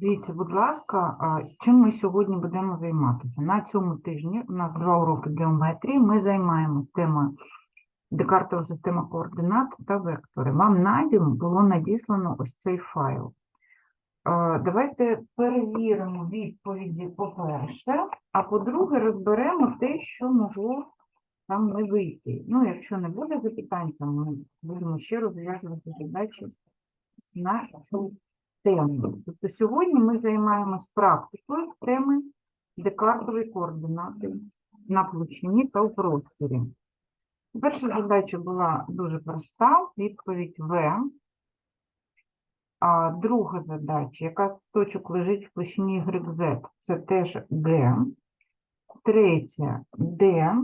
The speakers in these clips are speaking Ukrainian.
Дивіться, будь ласка, чим ми сьогодні будемо займатися? На цьому тижні у нас два уроки геометрії. Ми займаємося темою Декартова система координат та вектори. Вам на дім було надіслано ось цей файл. Давайте перевіримо відповіді по-перше, а по-друге, розберемо те, що могло там не вийти. Ну, якщо не буде запитань, то ми будемо ще розв'язувати задачі на цю тему. Тобто сьогодні ми займаємось практикою з теми декартові координати на площині та в просторі. Перша задача була дуже проста, відповідь В. А друга задача, яка з точок лежить в площині YZ, це теж Г. Третя Д.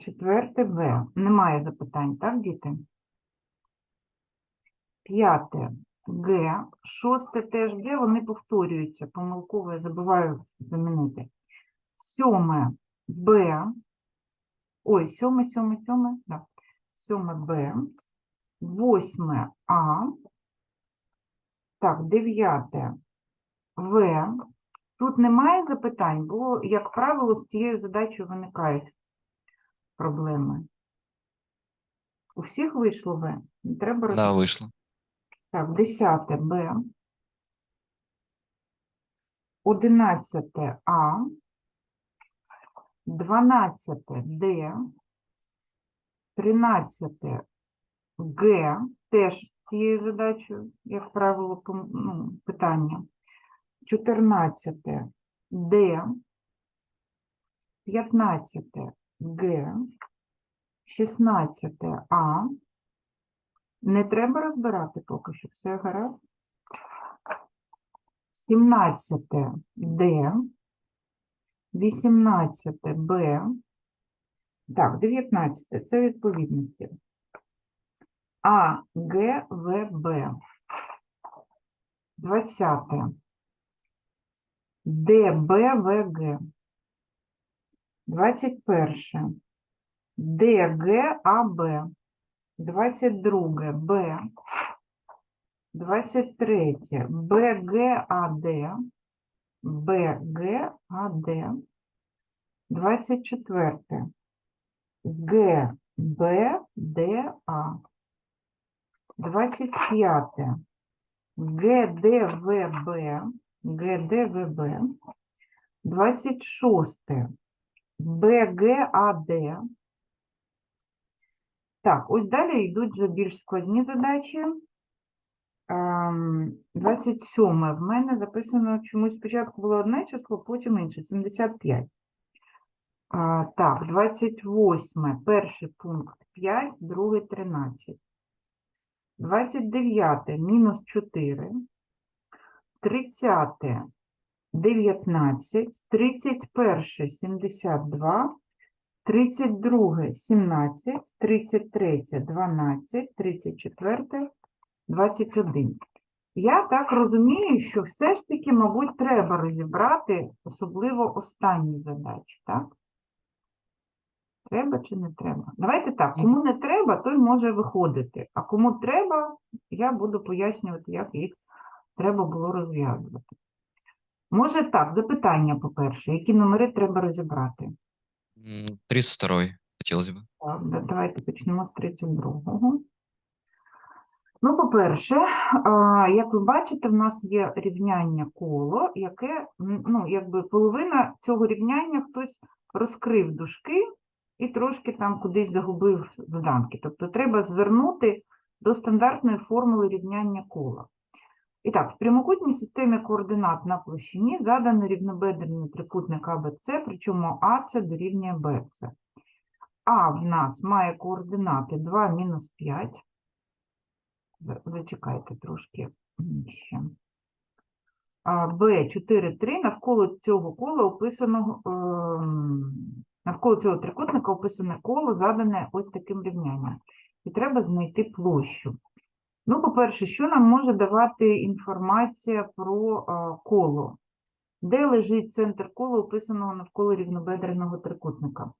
Четверте В. Немає запитань, так, діти? П'яте Г, шосте теж Г, вони повторюються, помилково я забуваю замінити. Сьоме Б, ой, сьоме, сьоме, сьоме, да. Сьоме Б, восьме А, так, дев'яте В. Тут немає запитань, бо, як правило, з цією задачею виникають проблеми. У всіх вийшло В? Не треба роз- Да, вышло. Так, 10 Б, 11 А, 12 Д, 13 Г, теж з цією задачею, як правило, ну, питання. 14 Д, 15 Г, 16 А, не треба розбирати поки що, все гаразд. 17 Д, 18 Б, так, 19 це відповідності. А, Г, В, Б. 20 Д, Б, В, Г. 21 Д, Г, А, Б. 22 Б, 23 БГ АД, БГ АД, 24 Г, Б, Д, А, 25 Г, Д, В, Б, Г, Д, В, Б, 26 БГ, АД, так, ось далі йдуть вже більш складні задачі. Ем, 27 в мене записано чомусь спочатку було одне число, потім інше 75. А, так, 28 перший пункт 5, другий 13. 29 мінус 4. 30 19, 31 72, 32 17, 33 12, 34 21. Я так розумію, що все ж таки, мабуть, треба розібрати особливо останні задачі, так? Треба чи не треба? Давайте так, кому не треба, той може виходити, а кому треба, я буду пояснювати, як їх треба було розв'язувати. Може так, запитання, по-перше, які номери треба розібрати? М, 32 хотелось бы. Так, давайте почнемо з 32-го. Ну, по-перше, як ви бачите, в нас є рівняння коло, яке, ну, якби половина цього рівняння хтось розкрив дужки і трошки там кудись загубив доданки. Тобто треба звернути до стандартної формули рівняння кола. І так, в прямокутній системі координат на площині задано рівнобедрений трикутник АБЦ, причому АЦ дорівнює БЦ. А в нас має координати 2 мінус 5. Зачекайте трошки ще. Б 4, 3. Навколо цього кола описано, ем, навколо цього трикутника описане коло, задане ось таким рівнянням. І треба знайти площу. Ну, по-перше, що нам може давати інформація про а, коло? Де лежить центр кола, описаного навколо рівнобедреного трикутника?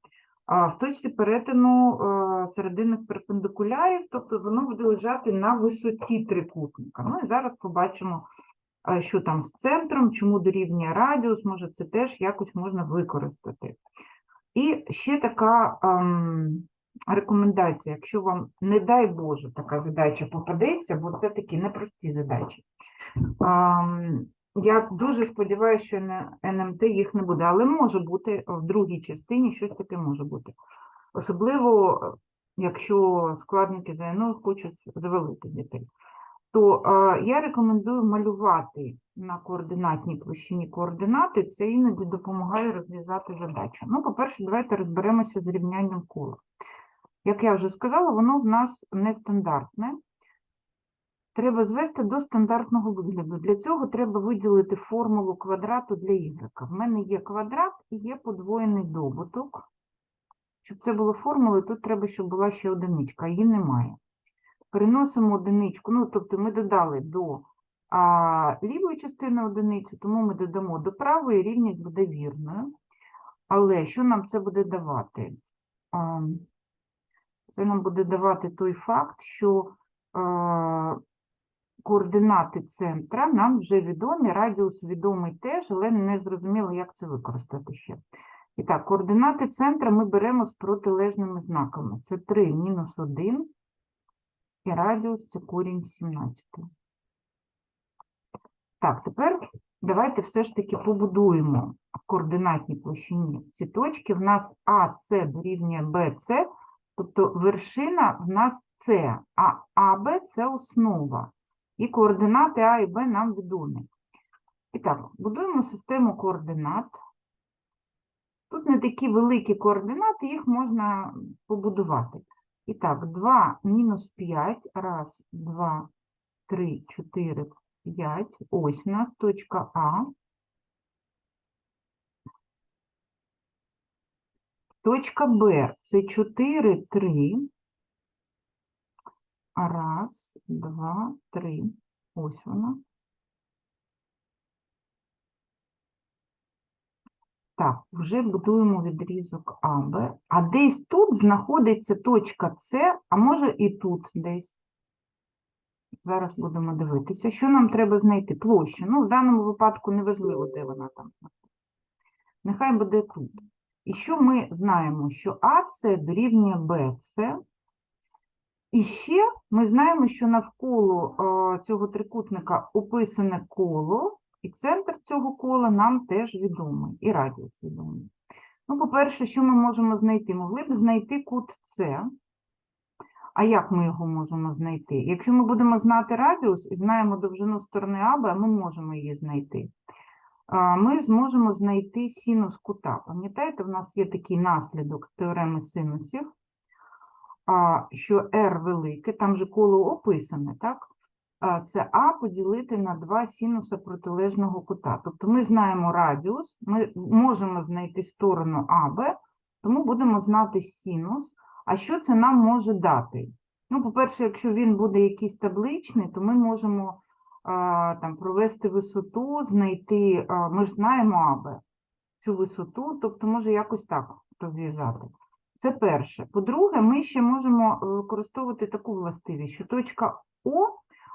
В точці перетину е, серединних перпендикулярів, тобто воно буде лежати на висоті трикутника. Ну і зараз побачимо е, що там з центром, чому дорівнює радіус, може це теж якось можна використати. І ще така ем, рекомендація, якщо вам, не дай Боже, така задача попадеться, бо це такі непрості задачі. Я дуже сподіваюся, що на НМТ їх не буде, але може бути в другій частині щось таке може бути. Особливо, якщо складники ЗНО хочуть завалити дітей. То е, я рекомендую малювати на координатній площині координати, це іноді допомагає розв'язати задачу. Ну, по-перше, давайте розберемося з рівнянням кола. Як я вже сказала, воно в нас нестандартне. Треба звести до стандартного вигляду. Для цього треба виділити формулу квадрату для y. В мене є квадрат і є подвоєний добуток. Щоб це було формулою, тут треба, щоб була ще одиничка, її немає. Переносимо одиничку, ну, тобто ми додали до а, лівої частини одиницю, тому ми додамо до правої, рівність буде вірною. Але що нам це буде давати? А, Це нам буде давати той факт, що а, координати центра нам вже відомі, радіус відомий теж, але не зрозуміло, як це використати ще. І так, координати центра ми беремо з протилежними знаками. Це 3 мінус 1 і радіус це корінь 17. Так, тепер давайте все ж таки побудуємо в координатній площині ці точки. В нас АС дорівнює БС, тобто вершина в нас С, а АБ це основа. І координати А і Б нам відомі. І так, будуємо систему координат. Тут не такі великі координати, їх можна побудувати. І так, 2 мінус 5, раз, 2, 3, 4, 5. Ось у нас точка А. Точка Б це 4, 3. Раз, два, три. Ось вона. Так, вже будуємо відрізок АБ. А десь тут знаходиться точка С, а може і тут десь. Зараз будемо дивитися. Що нам треба знайти? Площу. Ну, в даному випадку неважливо, де вона там. Нехай буде тут. І що ми знаємо? Що АС дорівнює БС. І ще ми знаємо, що навколо цього трикутника описане коло, і центр цього кола нам теж відомий, і радіус відомий. Ну, по-перше, що ми можемо знайти? Могли б знайти кут С. А як ми його можемо знайти? Якщо ми будемо знати радіус і знаємо довжину сторони АБ, ми можемо її знайти. Ми зможемо знайти синус кута. Пам'ятаєте, в нас є такий наслідок з теореми синусів, що R велике, там же коло описане, так? Це А поділити на два синуса протилежного кута. Тобто ми знаємо радіус, ми можемо знайти сторону АБ, тому будемо знати синус. А що це нам може дати? Ну, по-перше, якщо він буде якийсь табличний, то ми можемо там, провести висоту, знайти, ми ж знаємо АБ, цю висоту, тобто може якось так розв'язати. Це перше. По-друге, ми ще можемо е, використовувати таку властивість, що точка О,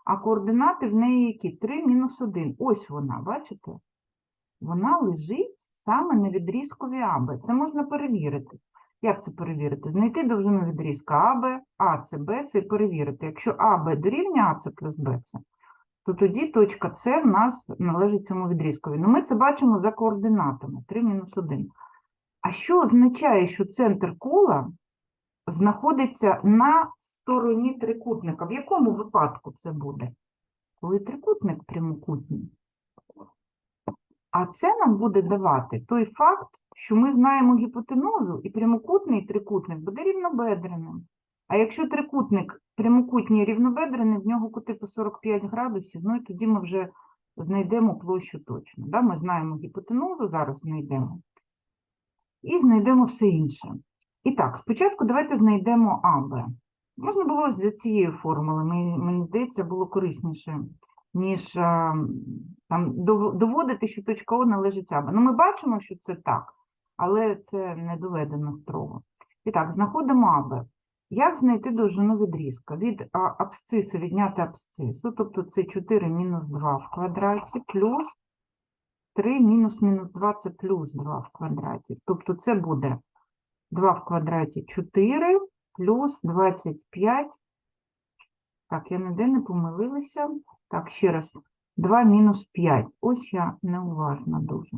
а координати в неї які? 3 мінус 1. Ось вона, бачите? Вона лежить саме на відрізкові АБ. Це можна перевірити. Як це перевірити? Знайти довжину відрізка АБ, А це Б, це і перевірити. Якщо АБ дорівнює АЦ плюс БЦ, то тоді точка С в нас належить цьому відрізкові. Ну, ми це бачимо за координатами 3 мінус 1. А що означає, що центр кола знаходиться на стороні трикутника? В якому випадку це буде? Коли трикутник прямокутний. А це нам буде давати той факт, що ми знаємо гіпотенузу, і прямокутний трикутник буде рівнобедреним. А якщо трикутник прямокутній рівнобедрений, в нього кути по 45 градусів, ну і тоді ми вже знайдемо площу точно. Да? Ми знаємо гіпотенузу, зараз знайдемо. І знайдемо все інше. І так, спочатку давайте знайдемо АБ. Можна було з цієї формули, мені, мені здається, було корисніше, ніж там, доводити, що точка О належить АБ. Ну, ми бачимо, що це так, але це не доведено строго. І так, знаходимо АБ. Як знайти довжину відрізка? Від абсцису відняти абсцису, тобто це 4 мінус 2 в квадраті плюс 3 мінус мінус 2 це плюс 2 в квадраті. Тобто це буде 2 в квадраті 4 плюс 25. Так, я ніде не помилилася. Так, ще раз. 2 мінус 5. Ось я неуважна дуже.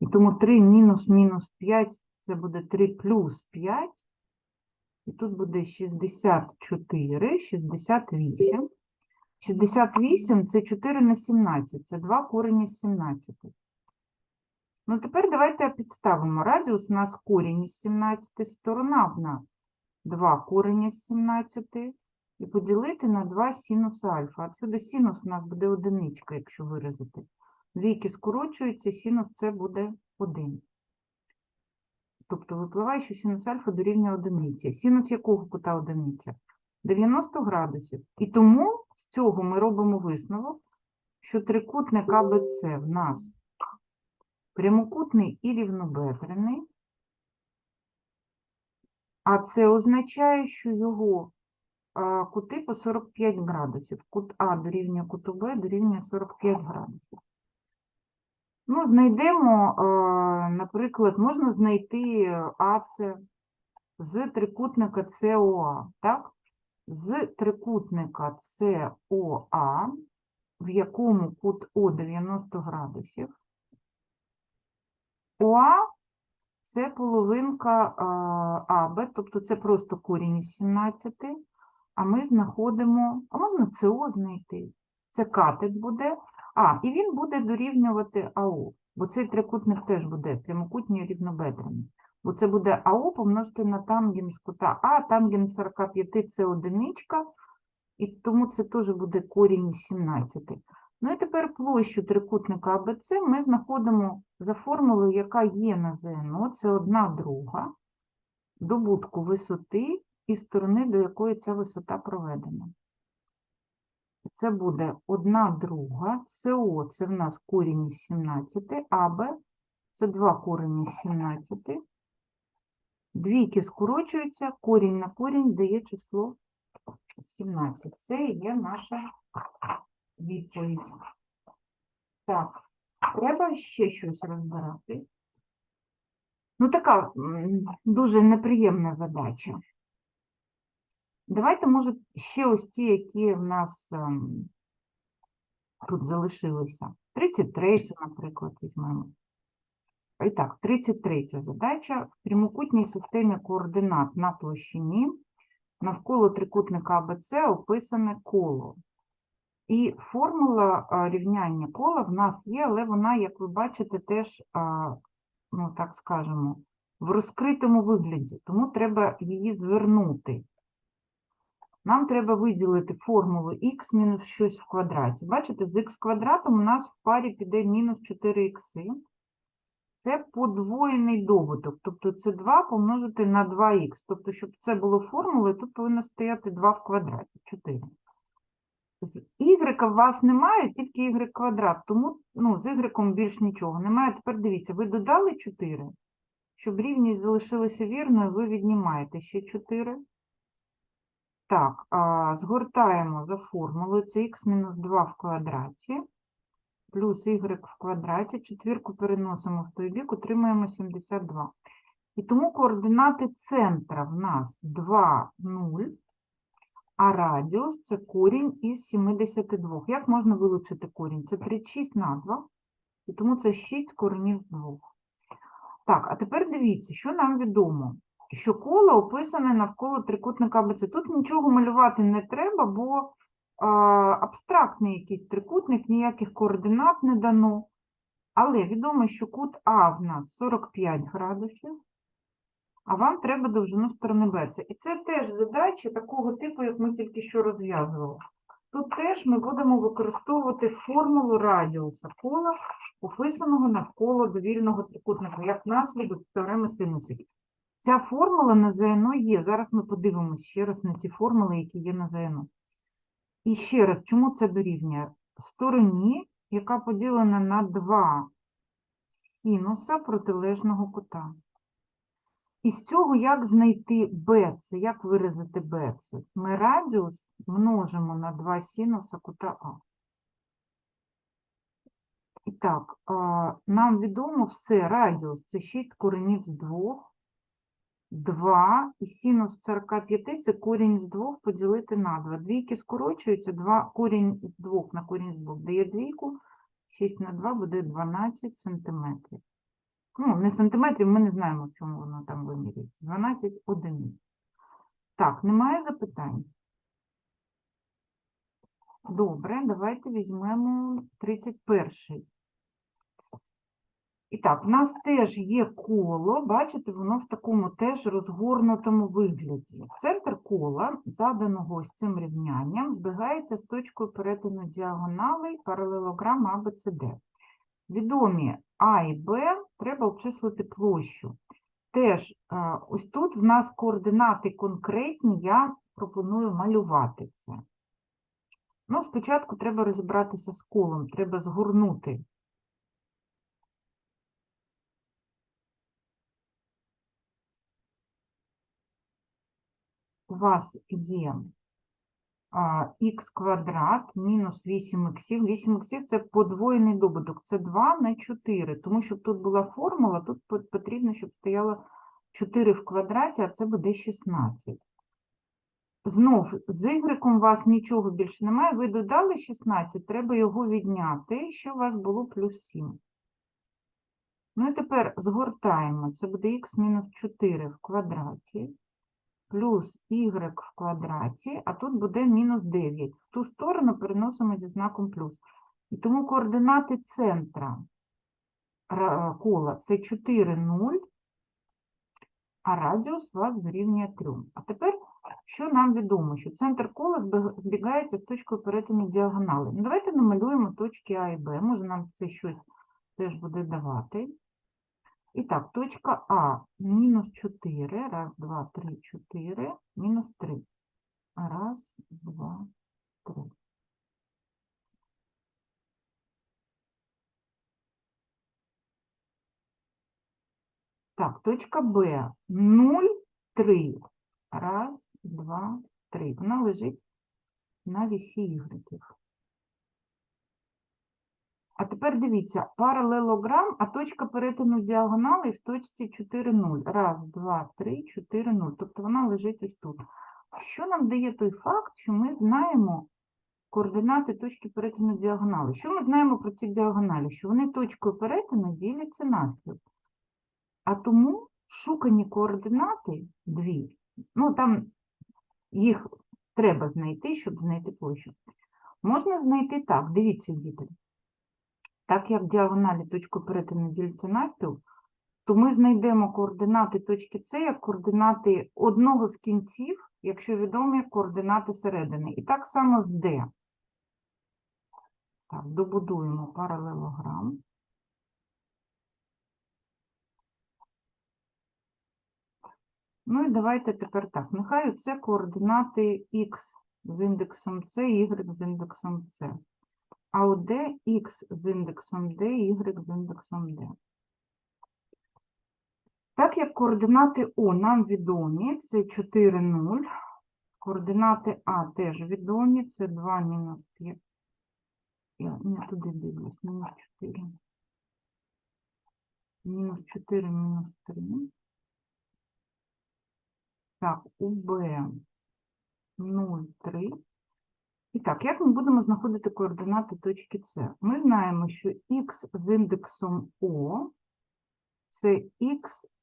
І тому 3 мінус мінус 5 це буде 3 плюс 5. І тут буде 64, 68. 68 це 4 на 17, це 2 корені з 17. Ну, тепер давайте підставимо. Радіус у нас корінь із 17, сторона в нас 2 корені з 17. І поділити на 2 синус альфа. Отсюди синус у нас буде одиничка, якщо виразити. Двійки скорочуються, синус це буде 1. Тобто випливає, що синус альфа дорівнює одиниці. Синус якого кута одиниця? 90 градусів. І тому з цього ми робимо висновок, що трикутник АБЦ в нас прямокутний і рівнобедрений, а це означає, що його кути по 45 градусів. Кут А дорівнює куту Б дорівнює 45 градусів. Ну, знайдемо, е, наприклад, можна знайти АЦ з трикутника СОА, так? З трикутника СОА, в якому кут О 90 градусів. ОА – це половинка е, АБ, тобто це просто корінь із 17, а ми знаходимо, а можна СО знайти. Це катет буде, а, і він буде дорівнювати АО, бо цей трикутник теж буде прямокутній рівнобедрений. Бо це буде АО помножити на тангенс кута А, тангенс 45 це одиничка, і тому це теж буде корінь 17. Ну і тепер площу трикутника АБЦ ми знаходимо за формулою, яка є на ЗНО, це одна друга, добутку висоти і сторони, до якої ця висота проведена. Це буде 1 друга, СО це в нас корінь із 17, АБ це 2 корінь із 17. Двійки скорочуються, корінь на корінь дає число 17. Це є наша відповідь. Так, треба ще щось розбирати. Ну, така дуже неприємна задача. Давайте, може, ще ось ті, які в нас ем, тут залишилися. 33, наприклад, візьмемо. І так, 33 задача. В прямокутній системі координат на площині навколо трикутника АБЦ описане коло. І формула а, рівняння кола в нас є, але вона, як ви бачите, теж, а, ну так скажемо, в розкритому вигляді, тому треба її звернути. Нам треба виділити формулу х мінус щось в квадраті. Бачите, з х квадратом у нас в парі піде мінус 4х. Це подвоєний добуток, тобто це 2 помножити на 2х. Тобто, щоб це було формулою, тут повинно стояти 2 в квадраті, 4. З y у вас немає, тільки y квадрат, тому ну, з y більш нічого немає. Тепер дивіться, ви додали 4, щоб рівність залишилася вірною, ви віднімаєте ще 4. Так, згортаємо за формулою, це х мінус 2 в квадраті, плюс y в квадраті, четвірку переносимо в той бік, отримаємо 72. І тому координати центра в нас 2, 0, а радіус це корінь із 72. Як можна вилучити корінь? Це 36 на 2, і тому це 6 коренів 2. Так, а тепер дивіться, що нам відомо що коло описане навколо трикутника АБЦ. Тут нічого малювати не треба, бо абстрактний якийсь трикутник, ніяких координат не дано. Але відомо, що кут А в нас 45 градусів, а вам треба довжину сторони Б. І це теж задачі такого типу, як ми тільки що розв'язували. Тут теж ми будемо використовувати формулу радіуса кола, описаного навколо довільного трикутника, як наслідок теореми синусів. Ця формула на ЗНО є. Зараз ми подивимося ще раз на ті формули, які є на ЗНО. І ще раз, чому це дорівнює? Стороні, яка поділена на два синуса протилежного кута. Із цього як знайти це як виразити? Це ми радіус множимо на 2 синуса кута А. І так, нам відомо все, радіус це 6 коренів з 2, 2 і синус 45 це корінь з 2 поділити на 2. Двійки скорочуються, 2, корінь з 2 на корінь з 2 дає двійку, 6 на 2 буде 12 сантиметрів. Ну, не сантиметрів, ми не знаємо, в чому воно там вимірюється. 12 одиниць. Так, немає запитань? Добре, давайте візьмемо 31. І так, в нас теж є коло, бачите, воно в такому теж розгорнутому вигляді. Центр кола, заданого ось цим рівнянням, збігається з точкою перетину діагоналей паралелограма АБЦД. Відомі А і Б треба обчислити площу. Теж е, ось тут в нас координати конкретні, я пропоную малювати це. Ну, спочатку треба розібратися з колом, треба згорнути. У вас є х квадрат мінус 8х. 8х – це подвоєний добуток, це 2 на 4. Тому щоб тут була формула, тут потрібно, щоб стояло 4 в квадраті, а це буде 16. Знов, з y у вас нічого більше немає, ви додали 16, треба його відняти, що у вас було плюс 7. Ну і тепер згортаємо, це буде х мінус 4 в квадраті, плюс y в квадраті, а тут буде мінус 9. В ту сторону переносимо зі знаком плюс. І тому координати центра кола це 4, 0, а радіус у вас дорівнює 3. А тепер, що нам відомо? Що центр кола збігається з точкою перетину діагонали. Ну, давайте намалюємо точки А і Б. Може нам це щось теж буде давати. І так, точка А мінус 4, раз, два, три, 4, мінус 3. Раз, два, три. Так, точка Б 0, 3. Раз, два, три. Вона лежить на вісі ігреків. А тепер дивіться, паралелограм, а точка перетину діагонали в точці 4, 0. Раз, два, три, 4, 0. Тобто вона лежить ось тут. Що нам дає той факт, що ми знаємо координати точки перетину діагонали? Що ми знаємо про ці діагоналі? Що вони точкою перетину діляться навпіл. А тому шукані координати дві, ну там їх треба знайти, щоб знайти площу. Можна знайти так, дивіться, діти. Так як діагоналі точку перетину діляться навпіл, то ми знайдемо координати точки С як координати одного з кінців, якщо відомі координати середини. І так само з Д. Так, добудуємо паралелограм. Ну і давайте тепер так. Нехай це координати х з індексом С, y з індексом С. А у D х з індексом D, y з індексом D. Так як координати О нам відомі, це 4, 0. Координати А теж відомі, це 2 мінус 5. Я не туди дивлюсь, мінус 4. Мінус 4, мінус 3. Так, у Б 0, 3. І так, як ми будемо знаходити координати точки С? Ми знаємо, що х з індексом О це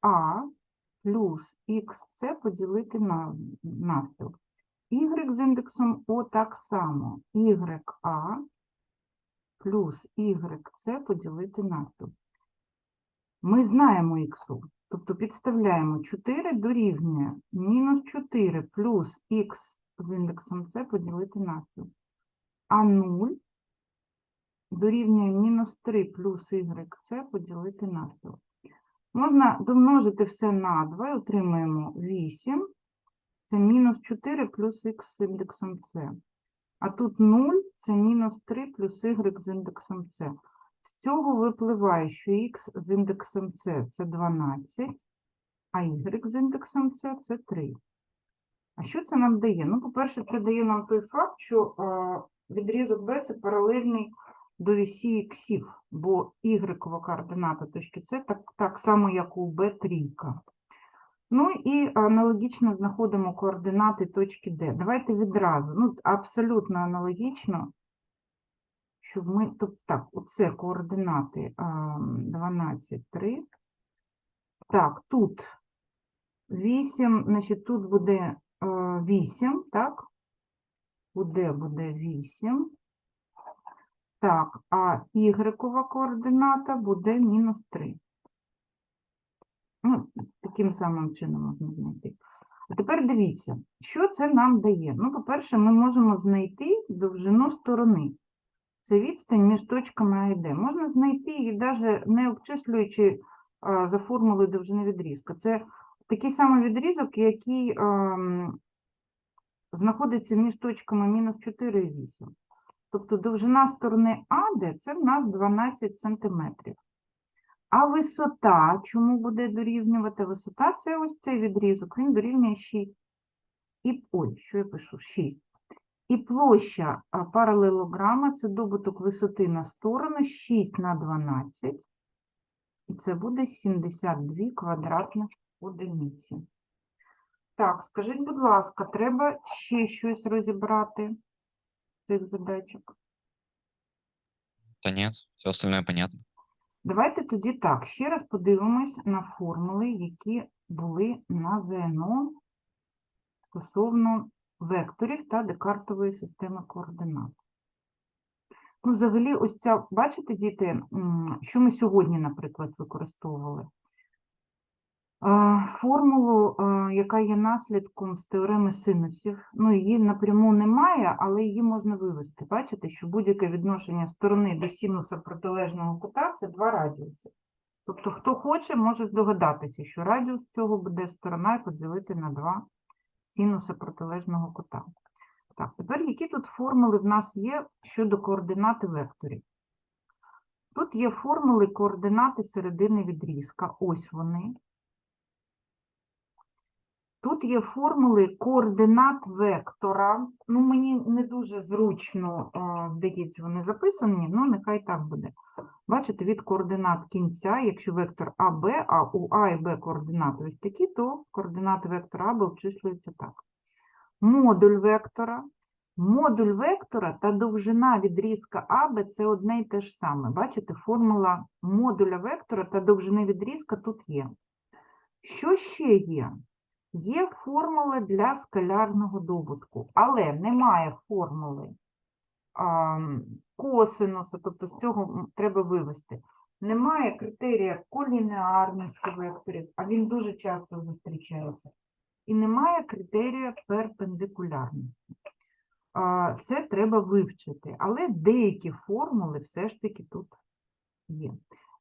ха плюс xc поділити на навпіл. Y з індексом О так само. YA плюс YC поділити навпіл. Ми знаємо х, тобто підставляємо 4 дорівнює мінус 4 плюс х з індексом С поділити навпіл. А 0 дорівнює мінус 3 плюс YC поділити навпіл. Можна домножити все на 2 і отримаємо 8. Це мінус 4 плюс х з індексом С. А тут 0 це мінус 3 плюс y з індексом С. З цього випливає, що х з індексом С це 12, а y з індексом С це 3. А що це нам дає? Ну, по-перше, це дає нам той факт, що відрізок B це паралельний до вісі іксів, бо y координата точки С так, так само, як у B трійка. Ну і аналогічно знаходимо координати точки D. Давайте відразу, ну, абсолютно аналогічно, щоб ми, тобто так, оце координати а, 12, 3. Так, тут 8, значить, тут буде 8, так? Буде, буде 8. Так, а y координата буде мінус 3. Ну, таким самим чином можна знайти. А тепер дивіться, що це нам дає. Ну, по-перше, ми можемо знайти довжину сторони. Це відстань між точками А і Д. Можна знайти її навіть не обчислюючи за формулою довжини відрізка. Це такий самий відрізок, який ем, знаходиться між точками мінус 4 і 8. Тобто довжина сторони АД це в нас 12 сантиметрів. А висота чому буде дорівнювати? Висота це ось цей відрізок, він дорівнює 6. І, ой, що я пишу? 6. І площа паралелограма це добуток висоти на сторону 6 на 12. І це буде 72 квадратних одиниці. Так, скажіть, будь ласка, треба ще щось розібрати з цих задачок? Да нет, все остальное понятно. Давайте тоді так, ще раз подивимось на формули, які були на ЗНО стосовно векторів та декартової системи координат. Ну, взагалі, ось ця, бачите, діти, що ми сьогодні, наприклад, використовували? Формулу, е, яка є наслідком з теореми синусів, ну, її напряму немає, але її можна вивести. Бачите, що будь-яке відношення сторони до синуса протилежного кута – це два радіуси. Тобто, хто хоче, може здогадатися, що радіус цього буде сторона і поділити на два синуса протилежного кута. Так, тепер які тут формули в нас є щодо координати векторів? Тут є формули координати середини відрізка. Ось вони. Тут є формули координат вектора. Ну, мені не дуже зручно, а, здається, вони записані, ну нехай так буде. Бачите, від координат кінця, якщо вектор АБ, а у А і Б координати ось такі, то координати вектора АБ обчислюються так. Модуль вектора. Модуль вектора та довжина відрізка АБ – це одне й те ж саме. Бачите, формула модуля вектора та довжини відрізка тут є. Що ще є? Є формула для скалярного добутку, але немає формули а, м, косинуса, тобто з цього треба вивести. Немає критерія колінеарності векторів, а він дуже часто зустрічається. І немає критерія перпендикулярності. А, Це треба вивчити, але деякі формули все ж таки тут є.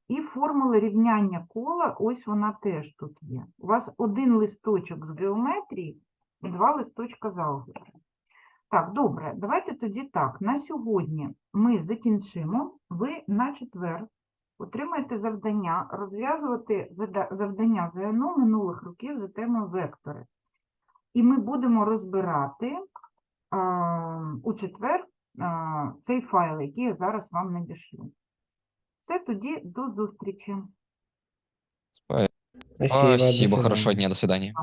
І формула рівняння кола, ось вона теж тут є. У вас один листочок з геометрії і два листочка з алгебри. Так, добре, давайте тоді так. На сьогодні ми закінчимо. Ви на четвер отримаєте завдання розв'язувати завдання ЗНО минулих років за темою вектори. І ми будемо розбирати а, у четвер а, цей файл, який я зараз вам надішлю. Це тоді до зустрічі. Спасибо, Спасибо, до хорошего дня, до свидания.